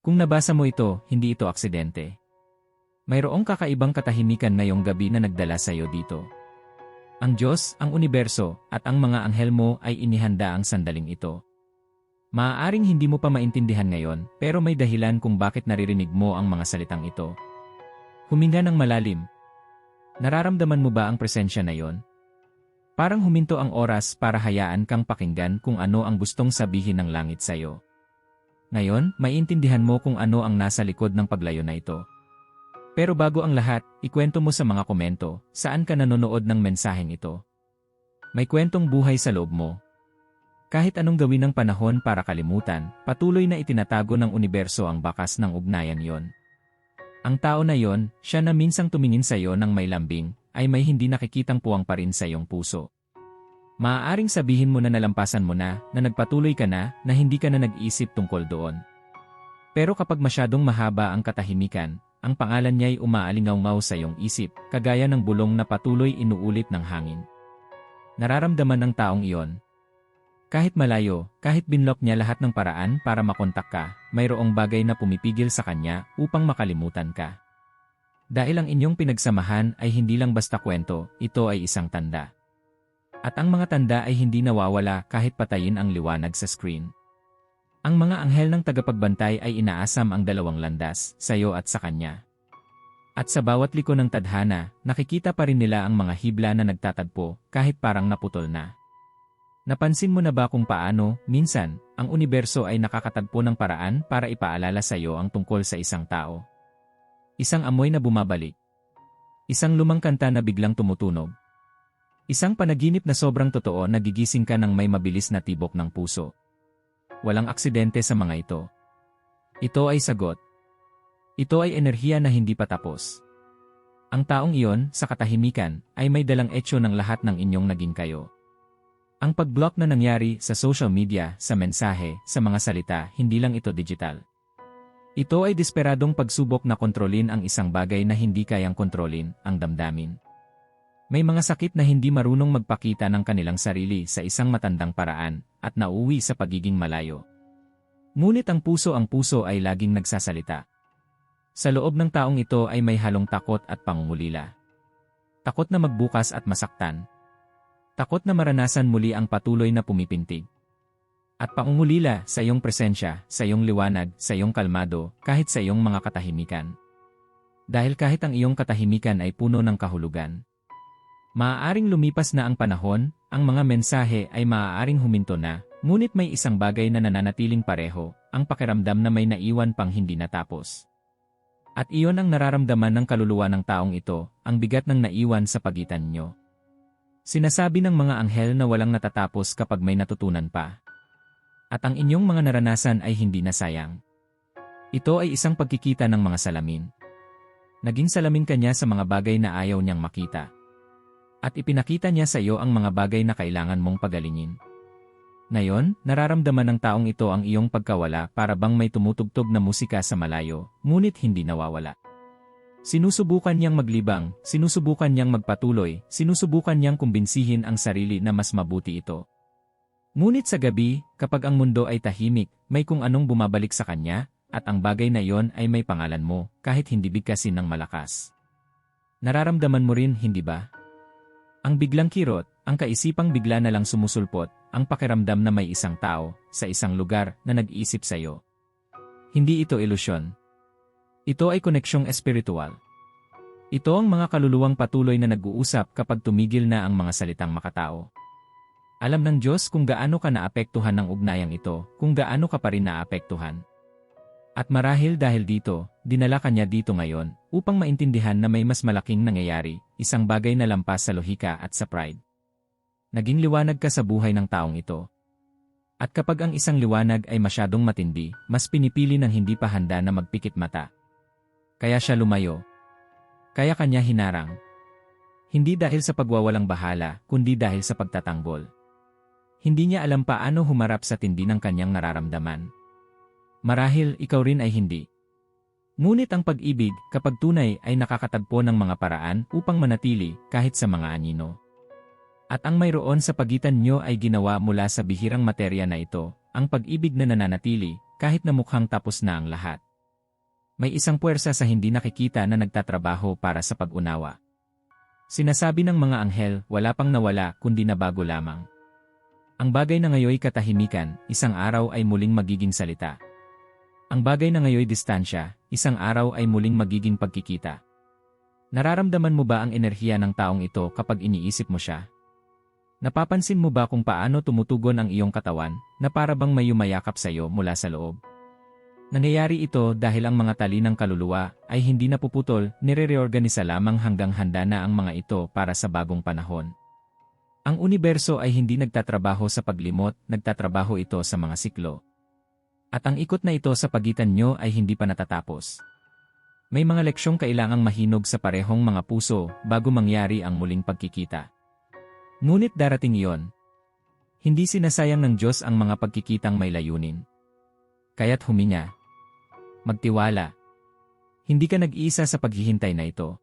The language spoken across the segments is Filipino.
Kung nabasa mo ito, hindi ito aksidente. Mayroong kakaibang katahimikan ngayong gabi na nagdala sa iyo dito. Ang Diyos, ang universo, at ang mga anghel mo ay inihanda ang sandaling ito. Maaaring hindi mo pa maintindihan ngayon, pero may dahilan kung bakit naririnig mo ang mga salitang ito. Huminga ng malalim. Nararamdaman mo ba ang presensya na yon? Parang huminto ang oras para hayaan kang pakinggan kung ano ang gustong sabihin ng langit sa iyo. Ngayon, maiintindihan mo kung ano ang nasa likod ng paglayo na ito. Pero bago ang lahat, ikwento mo sa mga komento, saan ka nanonood ng mensaheng ito. May kwentong buhay sa loob mo. Kahit anong gawin ng panahon para kalimutan, patuloy na itinatago ng universo ang bakas ng ugnayan yon. Ang tao na yon, siya na minsang tumingin sa iyo ng may lambing, ay may hindi nakikitang puwang pa rin sa iyong puso. Maaaring sabihin mo na nalampasan mo na, na nagpatuloy ka na, na hindi ka na nag-isip tungkol doon. Pero kapag masyadong mahaba ang katahimikan, ang pangalan niya ay umaalingaw-ngaw sa iyong isip, kagaya ng bulong na patuloy inuulit ng hangin. Nararamdaman ng taong iyon. Kahit malayo, kahit binlock niya lahat ng paraan para makontak ka, mayroong bagay na pumipigil sa kanya upang makalimutan ka. Dahil ang inyong pinagsamahan ay hindi lang basta kwento, ito ay isang tanda. At ang mga tanda ay hindi nawawala kahit patayin ang liwanag sa screen. Ang mga anghel ng tagapagbantay ay inaasam ang dalawang landas, sa iyo at sa kanya. At sa bawat liko ng tadhana, nakikita pa rin nila ang mga hibla na nagtatagpo kahit parang naputol na. Napansin mo na ba kung paano, minsan, ang universo ay nakakatagpo ng paraan para ipaalala sa iyo ang tungkol sa isang tao? Isang amoy na bumabalik. Isang lumang kanta na biglang tumutunog. Isang panaginip na sobrang totoo na gigising ka ng may mabilis na tibok ng puso. Walang aksidente sa mga ito. Ito ay sagot. Ito ay enerhiya na hindi pa tapos. Ang taong iyon, sa katahimikan, ay may dalang etyo ng lahat ng inyong naging kayo. Ang pag-block na nangyari sa social media, sa mensahe, sa mga salita, hindi lang ito digital. Ito ay desperadong pagsubok na kontrolin ang isang bagay na hindi kayang kontrolin, ang damdamin. May mga sakit na hindi marunong magpakita ng kanilang sarili sa isang matandang paraan at nauwi sa pagiging malayo. Ngunit ang puso ang puso ay laging nagsasalita. Sa loob ng taong ito ay may halong takot at pangungulila. Takot na magbukas at masaktan. Takot na maranasan muli ang patuloy na pumipintig. At pangungulila sa iyong presensya, sa iyong liwanag, sa iyong kalmado, kahit sa iyong mga katahimikan. Dahil kahit ang iyong katahimikan ay puno ng kahulugan, Maaaring lumipas na ang panahon, ang mga mensahe ay maaaring huminto na, ngunit may isang bagay na nananatiling pareho, ang pakiramdam na may naiwan pang hindi natapos. At iyon ang nararamdaman ng kaluluwa ng taong ito, ang bigat ng naiwan sa pagitan nyo. Sinasabi ng mga anghel na walang natatapos kapag may natutunan pa. At ang inyong mga naranasan ay hindi nasayang. Ito ay isang pagkikita ng mga salamin. Naging salamin kanya sa mga bagay na ayaw niyang makita. At ipinakita niya sa iyo ang mga bagay na kailangan mong pagalingin. Ngayon, nararamdaman ng taong ito ang iyong pagkawala para bang may tumutugtog na musika sa malayo, ngunit hindi nawawala. Sinusubukan niyang maglibang, sinusubukan niyang magpatuloy, sinusubukan niyang kumbinsihin ang sarili na mas mabuti ito. Ngunit sa gabi, kapag ang mundo ay tahimik, may kung anong bumabalik sa kanya, at ang bagay na iyon ay may pangalan mo, kahit hindi bigkasin ng malakas. Nararamdaman mo rin, hindi ba? Ang biglang kirot, ang kaisipang bigla na lang sumusulpot, ang pakiramdam na may isang tao, sa isang lugar, na nag-iisip sa iyo. Hindi ito ilusyon. Ito ay koneksyong espiritual. Ito ang mga kaluluwang patuloy na nag-uusap kapag tumigil na ang mga salitang makatao. Alam ng Diyos kung gaano ka naapektuhan ng ugnayang ito, kung gaano ka pa rin naapektuhan. At marahil dahil dito, dinala kanya dito ngayon, upang maintindihan na may mas malaking nangyayari, isang bagay na lampas sa lohika at sa pride. Naging liwanag ka sa buhay ng taong ito. At kapag ang isang liwanag ay masyadong matindi, mas pinipili ng hindi pa handa na magpikit mata. Kaya siya lumayo. Kaya kanya hinarang. Hindi dahil sa pagwawalang bahala, kundi dahil sa pagtatanggol. Hindi niya alam paano humarap sa tindi ng kanyang nararamdaman. Marahil ikaw rin ay hindi. Ngunit ang pag-ibig, kapag tunay, ay nakakatagpo ng mga paraan upang manatili kahit sa mga anino. At ang mayroon sa pagitan nyo ay ginawa mula sa bihirang materya na ito, ang pag-ibig na nananatili, kahit na mukhang tapos na ang lahat. May isang puwersa sa hindi nakikita na nagtatrabaho para sa pag-unawa. Sinasabi ng mga anghel, wala pang nawala kundi nabago lamang. Ang bagay na ngayoy katahimikan, isang araw ay muling magiging salita. Ang bagay na ngayoy distansya, isang araw ay muling magiging pagkikita. Nararamdaman mo ba ang enerhiya ng taong ito kapag iniisip mo siya? Napapansin mo ba kung paano tumutugon ang iyong katawan na para bang may yumayakap sa iyo mula sa loob? Nangyayari ito dahil ang mga tali ng kaluluwa ay hindi napuputol, nire-reorganisa lamang hanggang handa na ang mga ito para sa bagong panahon. Ang universo ay hindi nagtatrabaho sa paglimot, nagtatrabaho ito sa mga siklo. At ang ikot na ito sa pagitan nyo ay hindi pa natatapos. May mga leksyong kailangang mahinog sa parehong mga puso bago mangyari ang muling pagkikita. Ngunit darating iyon. Hindi sinasayang ng Diyos ang mga pagkikitang may layunin. Kaya't huminga. Magtiwala. Hindi ka nag-iisa sa paghihintay na ito.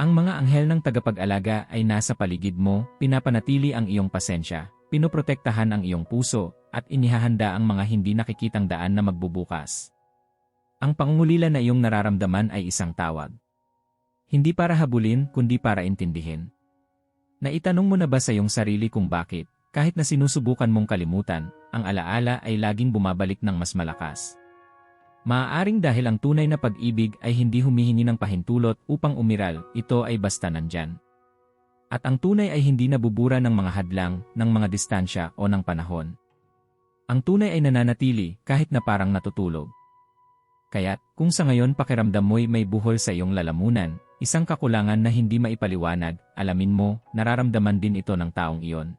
Ang mga anghel ng tagapag-alaga ay nasa paligid mo, pinapanatili ang iyong pasensya, pinoprotektahan ang iyong puso, at inihahanda ang mga hindi nakikitang daan na magbubukas. Ang pangungulila na iyong nararamdaman ay isang tawag. Hindi para habulin, kundi para intindihin. Naitanong mo na ba sa iyong sarili kung bakit, kahit na sinusubukan mong kalimutan, ang alaala ay laging bumabalik ng mas malakas. Maaaring dahil ang tunay na pag-ibig ay hindi humihingi ng pahintulot upang umiral, ito ay basta nandyan. At ang tunay ay hindi nabubura ng mga hadlang, ng mga distansya o ng panahon. Ang tunay ay nananatili kahit na parang natutulog. Kaya't, kung sa ngayon pakiramdam mo'y may buhol sa iyong lalamunan, isang kakulangan na hindi maipaliwanag, alamin mo, nararamdaman din ito ng taong iyon.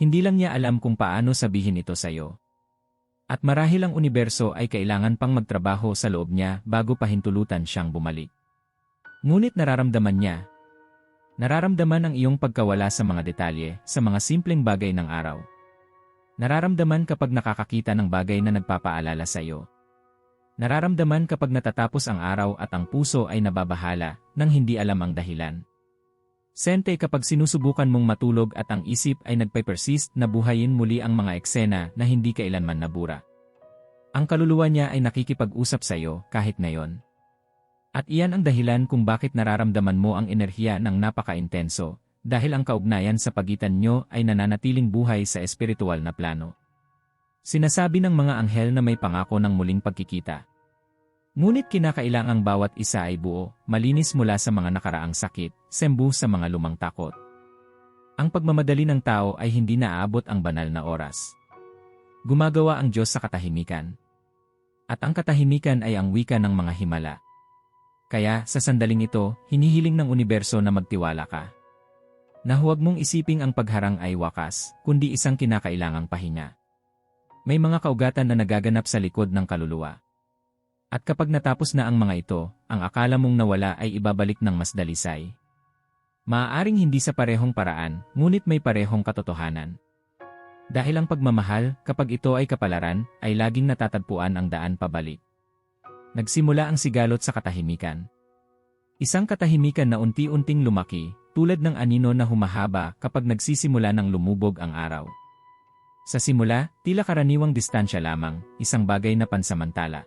Hindi lang niya alam kung paano sabihin ito sa iyo. At marahil ang universo ay kailangan pang magtrabaho sa loob niya bago pahintulutan siyang bumalik. Ngunit nararamdaman niya. Nararamdaman ang iyong pagkawala sa mga detalye, sa mga simpleng bagay ng araw. Nararamdaman kapag nakakakita ng bagay na nagpapaalala sa iyo. Nararamdaman kapag natatapos ang araw at ang puso ay nababahala nang hindi alam ang dahilan. Sente kapag sinusubukan mong matulog at ang isip ay nagpe-persist na buhayin muli ang mga eksena na hindi kailanman nabura. Ang kaluluwa niya ay nakikipag-usap sa iyo kahit ngayon. At iyan ang dahilan kung bakit nararamdaman mo ang enerhiya ng napaka-intenso, dahil ang kaugnayan sa pagitan nyo ay nananatiling buhay sa espiritual na plano. Sinasabi ng mga anghel na may pangako ng muling pagkikita. Ngunit kinakailangang bawat isa ay buo, malinis mula sa mga nakaraang sakit, sembu sa mga lumang takot. Ang pagmamadali ng tao ay hindi naaabot ang banal na oras. Gumagawa ang Diyos sa katahimikan. At ang katahimikan ay ang wika ng mga himala. Kaya, sa sandaling ito, hinihiling ng universo na magtiwala ka. Na huwag mong isiping ang pagharang ay wakas, kundi isang kinakailangang pahinga. May mga kaugatan na nagaganap sa likod ng kaluluwa. At kapag natapos na ang mga ito, ang akala mong nawala ay ibabalik ng mas dalisay. Maaaring hindi sa parehong paraan, ngunit may parehong katotohanan. Dahil ang pagmamahal, kapag ito ay kapalaran, ay laging natatagpuan ang daan pabalik. Nagsimula ang sigalot sa katahimikan. Isang katahimikan na unti-unting lumaki, tulad ng anino na humahaba kapag nagsisimula ng lumubog ang araw. Sa simula, tila karaniwang distansya lamang, isang bagay na pansamantala.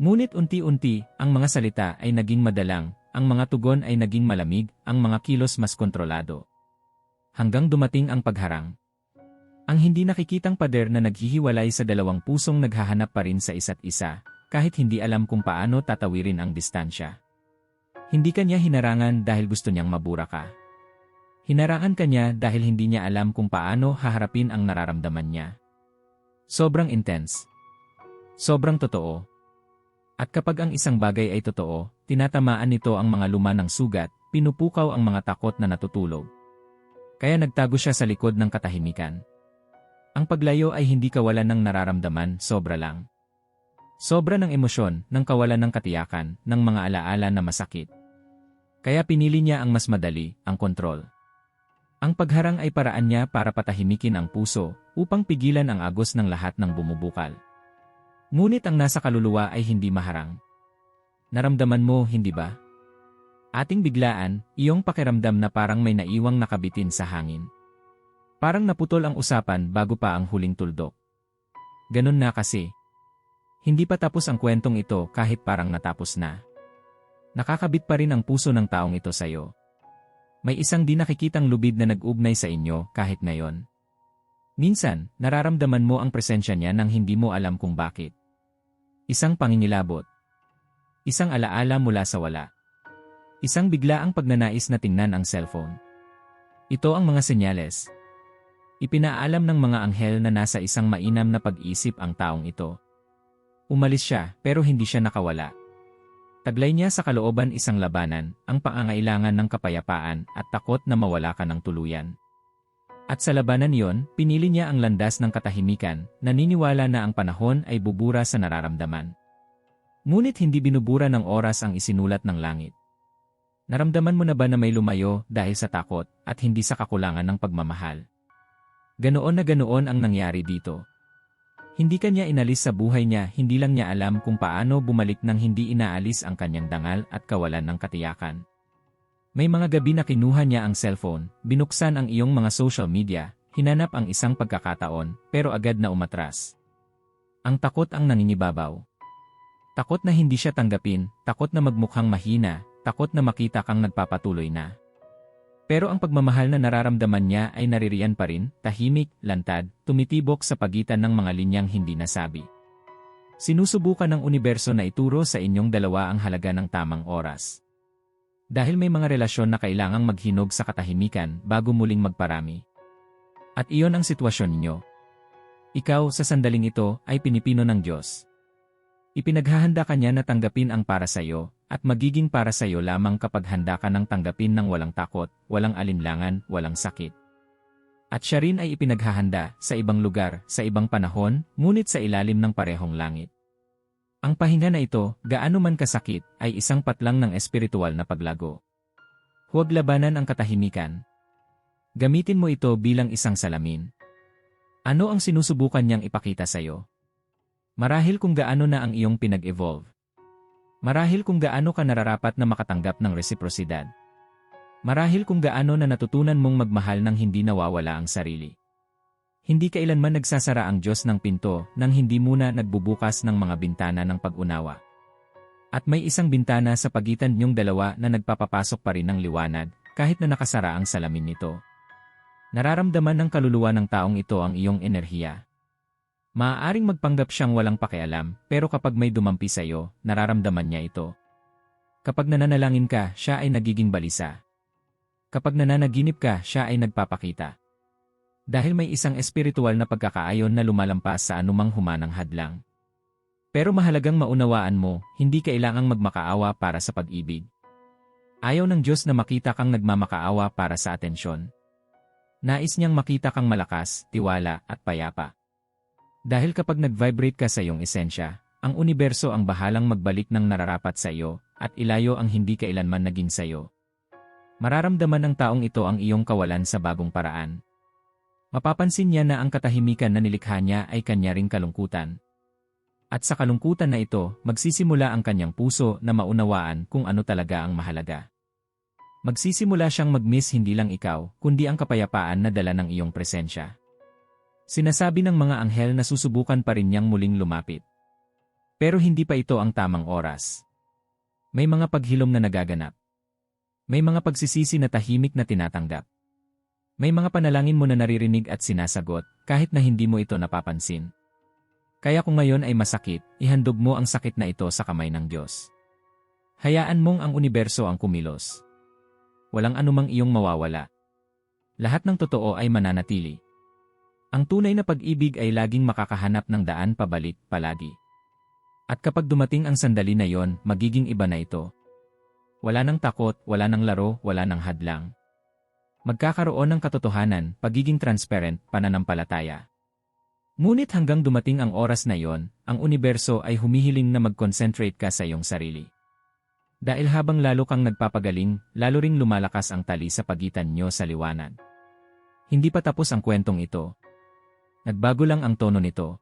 Ngunit unti-unti, ang mga salita ay naging madalang, ang mga tugon ay naging malamig, ang mga kilos mas kontrolado. Hanggang dumating ang pagharang. Ang hindi nakikitang pader na naghihiwalay sa dalawang pusong naghahanap pa rin sa isa't isa, kahit hindi alam kung paano tatawirin ang distansya. Hindi kanya hinarangan dahil gusto niyang mabura ka. Hinarangan kanya dahil hindi niya alam kung paano haharapin ang nararamdaman niya. Sobrang intense. Sobrang totoo. At kapag ang isang bagay ay totoo, tinatamaan nito ang mga luma ng sugat, pinupukaw ang mga takot na natutulog. Kaya nagtago siya sa likod ng katahimikan. Ang paglayo ay hindi kawalan ng nararamdaman, sobra lang. Sobra ng emosyon, ng kawalan ng katiyakan, ng mga alaala na masakit. Kaya pinili niya ang mas madali, ang kontrol. Ang pagharang ay paraan niya para patahimikin ang puso, upang pigilan ang agos ng lahat ng bumubukal. Ngunit ang nasa kaluluwa ay hindi maharang. Naramdaman mo, hindi ba? Ating biglaan, iyong pakiramdam na parang may naiwang nakabitin sa hangin. Parang naputol ang usapan bago pa ang huling tuldok. Ganon na kasi. Hindi pa tapos ang kwentong ito kahit parang natapos na. Nakakabit pa rin ang puso ng taong ito sa'yo. May isang di nakikitang lubid na nag-ugnay sa inyo kahit ngayon. Minsan, nararamdaman mo ang presensya niya nang hindi mo alam kung bakit. Isang pangingilabot. Isang alaala mula sa wala. Isang bigla ang pagnanais na tingnan ang cellphone. Ito ang mga senyales. Ipinaalam ng mga anghel na nasa isang mainam na pag-isip ang taong ito. Umalis siya pero hindi siya nakawala. Taglay niya sa kalooban isang labanan, ang pangangailangan ng kapayapaan at takot na mawala ka ng tuluyan. At sa labanan yon, pinili niya ang landas ng katahimikan, naniniwala na ang panahon ay bubura sa nararamdaman. Ngunit hindi binubura ng oras ang isinulat ng langit. Naramdaman mo na ba na may lumayo dahil sa takot at hindi sa kakulangan ng pagmamahal? Ganoon na ganoon ang nangyari dito. Hindi kanya inalis sa buhay niya, hindi lang niya alam kung paano bumalik nang hindi inaalis ang kanyang dangal at kawalan ng katiyakan. May mga gabi na kinuha niya ang cellphone, binuksan ang iyong mga social media, hinanap ang isang pagkakataon, pero agad na umatras. Ang takot ang nangingibabaw. Takot na hindi siya tanggapin, takot na magmukhang mahina, takot na makita kang nagpapatuloy na. Pero ang pagmamahal na nararamdaman niya ay naririyan pa rin, tahimik, lantad, tumitibok sa pagitan ng mga linyang hindi nasabi. Sinusubukan ng universo na ituro sa inyong dalawa ang halaga ng tamang oras. Dahil may mga relasyon na kailangang maghinog sa katahimikan bago muling magparami. At iyon ang sitwasyon ninyo. Ikaw sa sandaling ito ay pinipino ng Diyos. Ipinaghahanda ka niya na tanggapin ang para sa iyo, at magiging para sa iyo lamang kapag handa ka ng tanggapin ng walang takot, walang alinlangan, walang sakit. At siya rin ay ipinaghahanda sa ibang lugar, sa ibang panahon, ngunit sa ilalim ng parehong langit. Ang pahinga na ito, gaano man kasakit, ay isang patlang ng espiritual na paglago. Huwag labanan ang katahimikan. Gamitin mo ito bilang isang salamin. Ano ang sinusubukan niyang ipakita sa iyo? Marahil kung gaano na ang iyong pinag-evolve. Marahil kung gaano ka nararapat na makatanggap ng resiprosidad. Marahil kung gaano na natutunan mong magmahal nang hindi nawawala ang sarili. Hindi kailanman nagsasara ang Diyos ng pinto nang hindi muna nagbubukas ng mga bintana ng pag-unawa. At may isang bintana sa pagitan niyong dalawa na nagpapapasok pa rin ng liwanag kahit na nakasara ang salamin nito. Nararamdaman ng kaluluwa ng taong ito ang iyong enerhiya Maaaring magpanggap siyang walang pakialam, pero kapag may dumampi sa iyo, nararamdaman niya ito. Kapag nananalangin ka, siya ay nagiging balisa. Kapag nananaginip ka, siya ay nagpapakita. Dahil may isang espiritual na pagkakaayon na lumalampas sa anumang humanang hadlang. Pero mahalagang maunawaan mo, hindi kailangang magmakaawa para sa pag-ibig. Ayaw ng Diyos na makita kang nagmamakaawa para sa atensyon. Nais niyang makita kang malakas, tiwala, at payapa. Dahil kapag nag-vibrate ka sa iyong esensya, ang universo ang bahalang magbalik ng nararapat sa iyo at ilayo ang hindi kailanman naging sa iyo. Mararamdaman ng taong ito ang iyong kawalan sa bagong paraan. Mapapansin niya na ang katahimikan na nilikha niya ay kanya ring kalungkutan. At sa kalungkutan na ito, magsisimula ang kanyang puso na maunawaan kung ano talaga ang mahalaga. Magsisimula siyang mag-miss hindi lang ikaw, kundi ang kapayapaan na dala ng iyong presensya. Sinasabi ng mga anghel na susubukan pa rin niyang muling lumapit. Pero hindi pa ito ang tamang oras. May mga paghilom na nagaganap. May mga pagsisisi na tahimik na tinatanggap. May mga panalangin mo na naririnig at sinasagot kahit na hindi mo ito napapansin. Kaya kung ngayon ay masakit, ihandog mo ang sakit na ito sa kamay ng Diyos. Hayaan mong ang universo ang kumilos. Walang anumang iyong mawawala. Lahat ng totoo ay mananatili. Ang tunay na pag-ibig ay laging makakahanap ng daan pabalik palagi. At kapag dumating ang sandali na yon, magiging iba na ito. Wala nang takot, wala nang laro, wala nang hadlang. Magkakaroon ng katotohanan, pagiging transparent, pananampalataya. Ngunit hanggang dumating ang oras na yon, ang universo ay humihiling na mag-concentrate ka sa iyong sarili. Dahil habang lalo kang nagpapagaling, lalo ring lumalakas ang tali sa pagitan nyo sa liwanag. Hindi pa tapos ang kwentong ito, Nagbago lang ang tono nito.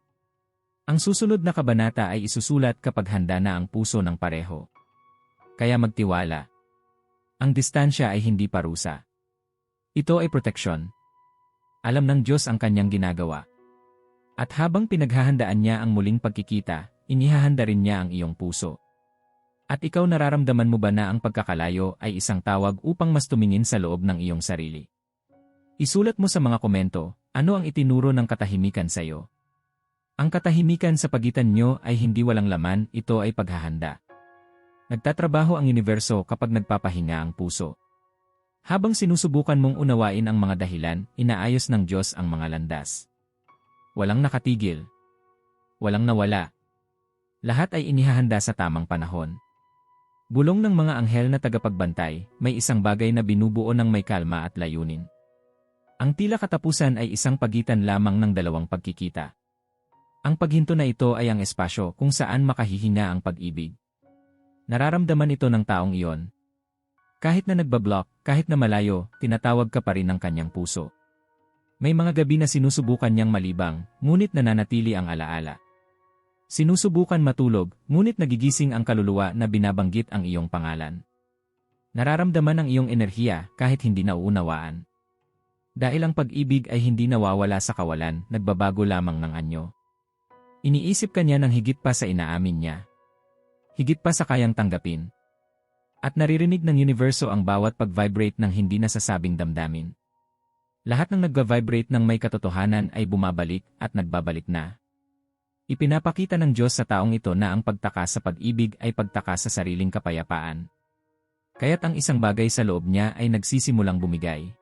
Ang susunod na kabanata ay isusulat kapag handa na ang puso ng pareho. Kaya magtiwala. Ang distansya ay hindi parusa. Ito ay proteksyon. Alam ng Diyos ang kanyang ginagawa. At habang pinaghahandaan niya ang muling pagkikita, inihahanda rin niya ang iyong puso. At ikaw nararamdaman mo ba na ang pagkakalayo ay isang tawag upang mas tumingin sa loob ng iyong sarili? Isulat mo sa mga komento, ano ang itinuro ng katahimikan sa iyo? Ang katahimikan sa pagitan nyo ay hindi walang laman, ito ay paghahanda. Nagtatrabaho ang universo kapag nagpapahinga ang puso. Habang sinusubukan mong unawain ang mga dahilan, inaayos ng Diyos ang mga landas. Walang nakatigil. Walang nawala. Lahat ay inihahanda sa tamang panahon. Bulong ng mga anghel na tagapagbantay, may isang bagay na binubuo ng may kalma at layunin. Ang tila katapusan ay isang pagitan lamang ng dalawang pagkikita. Ang paghinto na ito ay ang espasyo kung saan makahihinga ang pag-ibig. Nararamdaman ito ng taong iyon. Kahit na nagbablock, kahit na malayo, tinatawag ka pa rin ng kanyang puso. May mga gabi na sinusubukan niyang malibang, ngunit nananatili ang alaala. Sinusubukan matulog, ngunit nagigising ang kaluluwa na binabanggit ang iyong pangalan. Nararamdaman ang iyong enerhiya kahit hindi nauunawaan. Dahil ang pag-ibig ay hindi nawawala sa kawalan, nagbabago lamang ng anyo. Iniisip kanya ng higit pa sa inaamin niya. Higit pa sa kayang tanggapin. At naririnig ng universo ang bawat pag-vibrate ng hindi nasasabing damdamin. Lahat ng nagva-vibrate ng may katotohanan ay bumabalik at nagbabalik na. Ipinapakita ng Diyos sa taong ito na ang pagtaka sa pag-ibig ay pagtaka sa sariling kapayapaan. Kaya't ang isang bagay sa loob niya ay nagsisimulang bumigay.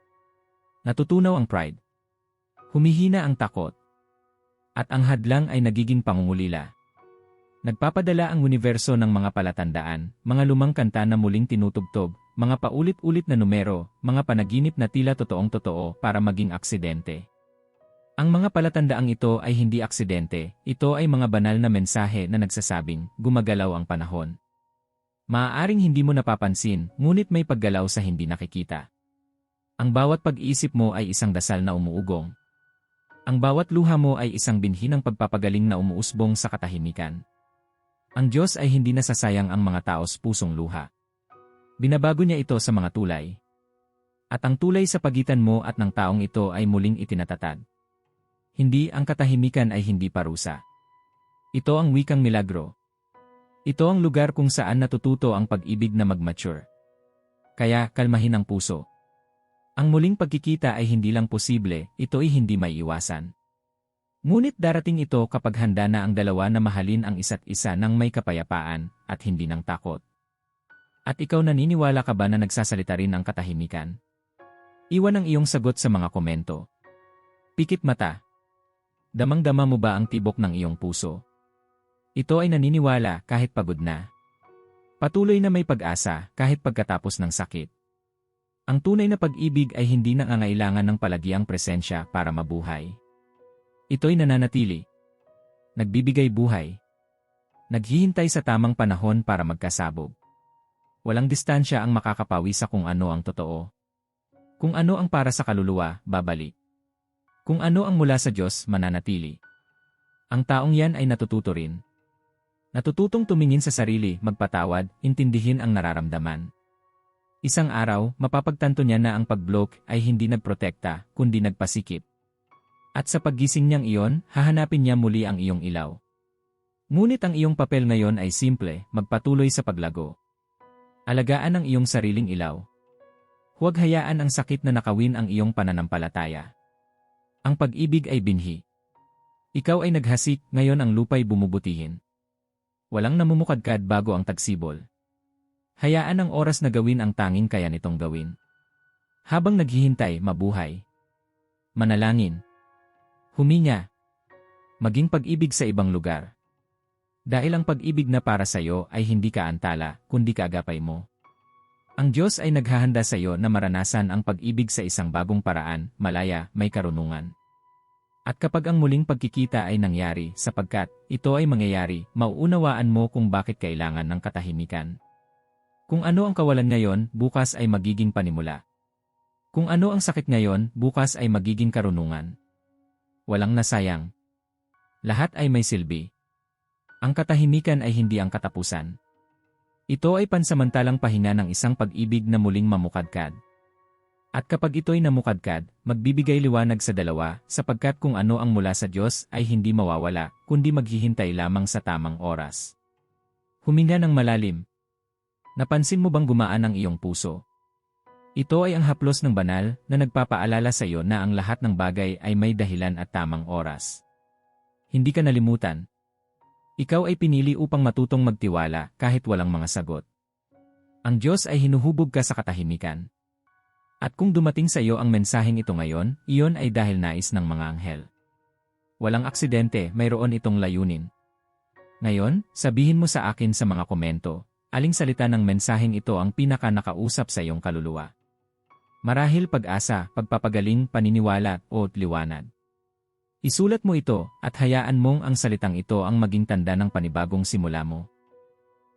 Natutunaw ang pride. Humihina ang takot at ang hadlang ay nagiging pangungulila. Nagpapadala ang universo ng mga palatandaan, mga lumang kanta na muling tinutugtog, mga paulit-ulit na numero, mga panaginip na tila totoong totoo para maging aksidente. Ang mga palatandaang ito ay hindi aksidente, ito ay mga banal na mensahe na nagsasabing, gumagalaw ang panahon. Maaaring hindi mo napapansin, ngunit may paggalaw sa hindi nakikita. Ang bawat pag-iisip mo ay isang dasal na umuugong, ang bawat luha mo ay isang binhi ng pagpapagaling na umuusbong sa katahimikan. Ang Diyos ay hindi nasasayang ang mga taos pusong luha. Binabago niya ito sa mga tulay. At ang tulay sa pagitan mo at ng taong ito ay muling itinatatag. Hindi ang katahimikan ay hindi parusa. Ito ang wikang milagro. Ito ang lugar kung saan natututo ang pag-ibig na mag-mature. Kaya, kalmahin ang puso. Ang muling pagkikita ay hindi lang posible, ito ay hindi may iwasan. Ngunit darating ito kapag handa na ang dalawa na mahalin ang isa't isa ng may kapayapaan at hindi ng takot. At ikaw naniniwala ka ba na nagsasalita rin ang katahimikan? Iwan ang iyong sagot sa mga komento. Pikit mata. Damang-dama mo ba ang tibok ng iyong puso? Ito ay naniniwala kahit pagod na. Patuloy na may pag-asa kahit pagkatapos ng sakit. Ang tunay na pag-ibig ay hindi nangangailangan ng palagiang presensya para mabuhay. Ito'y nananatili. Nagbibigay buhay. Naghihintay sa tamang panahon para magkasabog. Walang distansya ang makakapawi sa kung ano ang totoo. Kung ano ang para sa kaluluwa, babalik. Kung ano ang mula sa Diyos, mananatili. Ang taong yan ay natututo rin. Natututong tumingin sa sarili, magpatawad, intindihin ang nararamdaman. Isang araw, mapapagtanto niya na ang pag-block ay hindi nagprotekta, kundi nagpasikip. At sa paggising niyang iyon, hahanapin niya muli ang iyong ilaw. Ngunit ang iyong papel ngayon ay simple, magpatuloy sa paglago. Alagaan ang iyong sariling ilaw. Huwag hayaan ang sakit na nakawin ang iyong pananampalataya. Ang pag-ibig ay binhi. Ikaw ay naghasik, ngayon ang lupay bumubutihin. Walang namumukadkad bago ang tagsibol. Hayaan ang oras na gawin ang tanging kaya nitong gawin. Habang naghihintay, mabuhay. Manalangin. Huminga. Maging pag-ibig sa ibang lugar. Dahil ang pag-ibig na para sa iyo ay hindi kaantala, kundi kaagapay mo. Ang Diyos ay naghahanda sa iyo na maranasan ang pag-ibig sa isang bagong paraan, malaya, may karunungan. At kapag ang muling pagkikita ay nangyari, sapagkat ito ay mangyayari, mauunawaan mo kung bakit kailangan ng katahimikan. Kung ano ang kawalan ngayon, bukas ay magiging panimula. Kung ano ang sakit ngayon, bukas ay magiging karunungan. Walang nasayang. Lahat ay may silbi. Ang katahimikan ay hindi ang katapusan. Ito ay pansamantalang pahinga ng isang pag-ibig na muling mamukadkad. At kapag ito'y namukadkad, magbibigay liwanag sa dalawa, sapagkat kung ano ang mula sa Diyos ay hindi mawawala, kundi maghihintay lamang sa tamang oras. Huminga ng malalim. Napansin mo bang gumaan ang iyong puso? Ito ay ang haplos ng banal na nagpapaalala sa iyo na ang lahat ng bagay ay may dahilan at tamang oras. Hindi ka nalimutan. Ikaw ay pinili upang matutong magtiwala kahit walang mga sagot. Ang Diyos ay hinuhubog ka sa katahimikan. At kung dumating sa iyo ang mensaheng ito ngayon, iyon ay dahil nais ng mga anghel. Walang aksidente, mayroon itong layunin. Ngayon, sabihin mo sa akin sa mga komento, aling salita ng mensaheng ito ang pinaka nakausap sa iyong kaluluwa. Marahil pag-asa, pagpapagaling, paniniwala, o liwanag. Isulat mo ito at hayaan mong ang salitang ito ang maging tanda ng panibagong simula mo.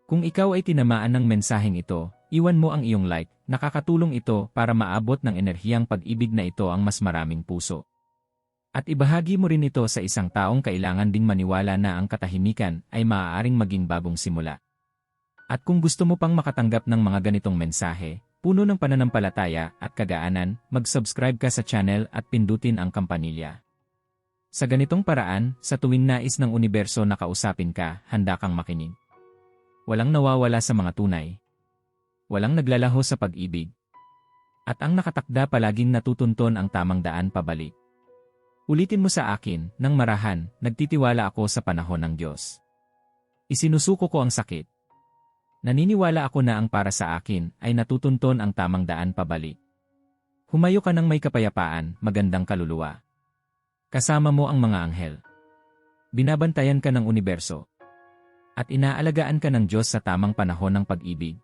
Kung ikaw ay tinamaan ng mensaheng ito, iwan mo ang iyong like, nakakatulong ito para maabot ng enerhiyang pag-ibig na ito ang mas maraming puso. At ibahagi mo rin ito sa isang taong kailangan ding maniwala na ang katahimikan ay maaaring maging bagong simula. At kung gusto mo pang makatanggap ng mga ganitong mensahe, puno ng pananampalataya at kagaanan, mag-subscribe ka sa channel at pindutin ang kampanilya. Sa ganitong paraan, sa tuwing nais ng universo na kausapin ka, handa kang makinig. Walang nawawala sa mga tunay. Walang naglalaho sa pag-ibig. At ang nakatakda palaging natutunton ang tamang daan pabalik. Ulitin mo sa akin, nang marahan, nagtitiwala ako sa panahon ng Diyos. Isinusuko ko ang sakit. Naniniwala ako na ang para sa akin ay natutunton ang tamang daan pabalik. Humayo ka ng may kapayapaan, magandang kaluluwa. Kasama mo ang mga anghel. Binabantayan ka ng universo at inaalagaan ka ng Diyos sa tamang panahon ng pag-ibig.